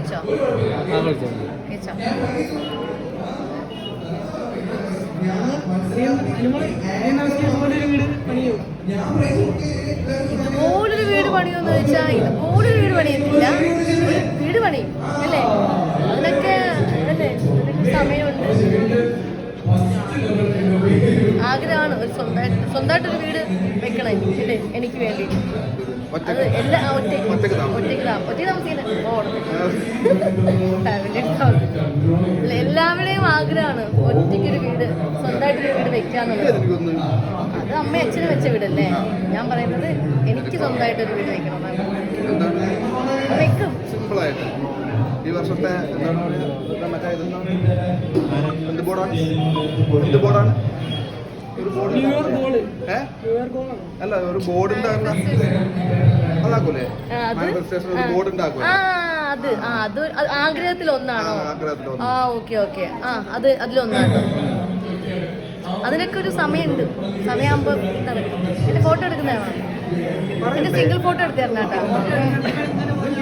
കഴിച്ചോ? കഴിച്ചു? ഇതുപോലൊരു വീട് പണിയോന്ന് വെച്ചാൽ ഇതുപോലൊരു വീട് പണിയത്തില്ല. വീട് പണിയും അല്ലേ? അതിനൊക്കെ അല്ലേ? സമയമുണ്ട്. ആഗ്രഹമാണ് ഒരു സ്വന്തമായിട്ട് സ്വന്തമായിട്ടൊരു വീട് വെക്കണം എനിക്ക് വേണ്ടി ഒറ്റയ്ക്ക് ആഗ്രഹമാണ് താ- ഒറ്റയ്ക്ക് താമസിക്കുന്നത് എല്ലാവരുടെയും ആഗ്രഹമാണ് ഒറ്റയ്ക്കൊരു വീട് സ്വന്തമായിട്ടൊരു വീട് വെക്കാന്നുള്ളത്. അത് അമ്മ അച്ഛനും വെച്ച വീടല്ലേ? ഞാൻ പറയുന്നത് എനിക്ക് സ്വന്തമായിട്ടൊരു വീട് വെക്കണം വെക്കും. സിമ്പിളായിട്ട്. ഈ വർഷത്തെ എന്താണ്? പറയുക മറ്റേ ഇതെന്താണ്? എന്ത് ബോർഡാണ് എന്ത് ബോർഡാണ് ഒരു ബോർഡ് അല്ല ഒരു ബോർഡ് അത്? മാനിഫെസ്റ്റേഷൻ ഒരു ബോർഡ് ഉണ്ടാക്കുക ആ അത് ആ അത് ആഗ്രഹത്തിൽ ഒന്നാണോ ആ ഓക്കെ ഓക്കെ. ആ അത് അതിലൊന്നാണ്. അതിനൊക്കെ ഒരു സമയമുണ്ട്. സമയമാകുമ്പോൾ നടക്കും എന്റെ ഫോട്ടോ എടുക്കുന്നതാണോ? എന്റെ സിംഗിൾ ഫോട്ടോ എടുത്തായിരുന്നു കേട്ടോ